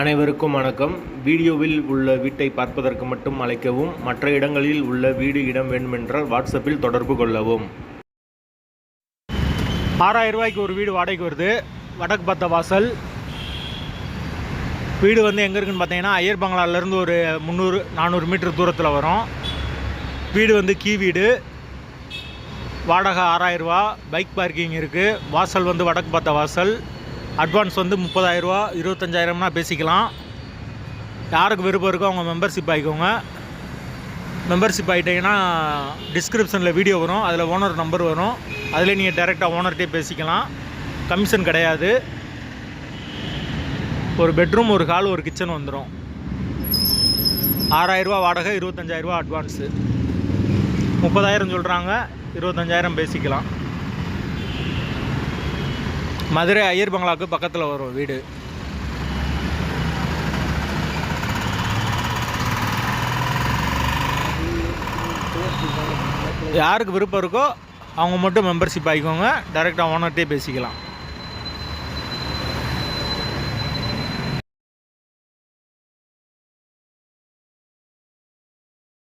அனைவருக்கும் வணக்கம். வீடியோவில் உள்ள வீட்டை பார்ப்பதற்கு மட்டும் அழைக்கவும் மற்ற இடங்களில் உள்ள வீடு இடம் வேண்டுமென்றால் வாட்ஸ்அப்பில் தொடர்பு கொள்ளவும். ஆறாயிரம் ரூபாய்க்கு ஒரு வீடு வாடகைக்கு வருது. வடக்கு பத்த வாசல் வீடு வந்து எங்கே இருக்குன்னு பார்த்தீங்கன்னா ஐயர் பங்களாலேருந்து ஒரு முந்நூறு நானூறு மீட்டர் தூரத்தில் வரும். வீடு வந்து கீ வீடு. வாடகை ஆறாயிரம் பைக் பார்க்கிங் இருக்குது வாசல் வந்து வடக்கு பார்த்த வாசல் அட்வான்ஸ் வந்து முப்பதாயிரரூவா இருபத்தஞ்சாயிரம்னா பேசிக்கலாம். யாருக்கு விருப்பம் இருக்கோ அவங்க மெம்பர்ஷிப் ஆகிக்கோங்க மெம்பர்ஷிப் ஆகிட்டீங்கன்னா டிஸ்கிரிப்ஷனில் வீடியோ வரும் அதில் ஓனர் நம்பர் வரும். அதிலே நீங்கள் டைரெக்டாக ஓனர்கிட்டே பேசிக்கலாம். கமிஷன் கிடையாது. ஒரு பெட்ரூம் ஒரு ஹால் ஒரு கிச்சன் வந்துடும் ஆறாயிரரூவா வாடகை இருபத்தஞ்சாயிரரூவா அட்வான்ஸு முப்பதாயிரம் சொல்கிறாங்க இருபத்தஞ்சாயிரம் பேசிக்கலாம். மதுரை ஐயர் பங்களாவுக்கு பக்கத்தில் வரும் வீடு. யாருக்கு விருப்பம் இருக்கோ அவங்க மட்டும் மெம்பர்ஷிப் ஆகிக்கோங்க டைரெக்டாக ஓனர்கிட்டே பேசிக்கலாம்.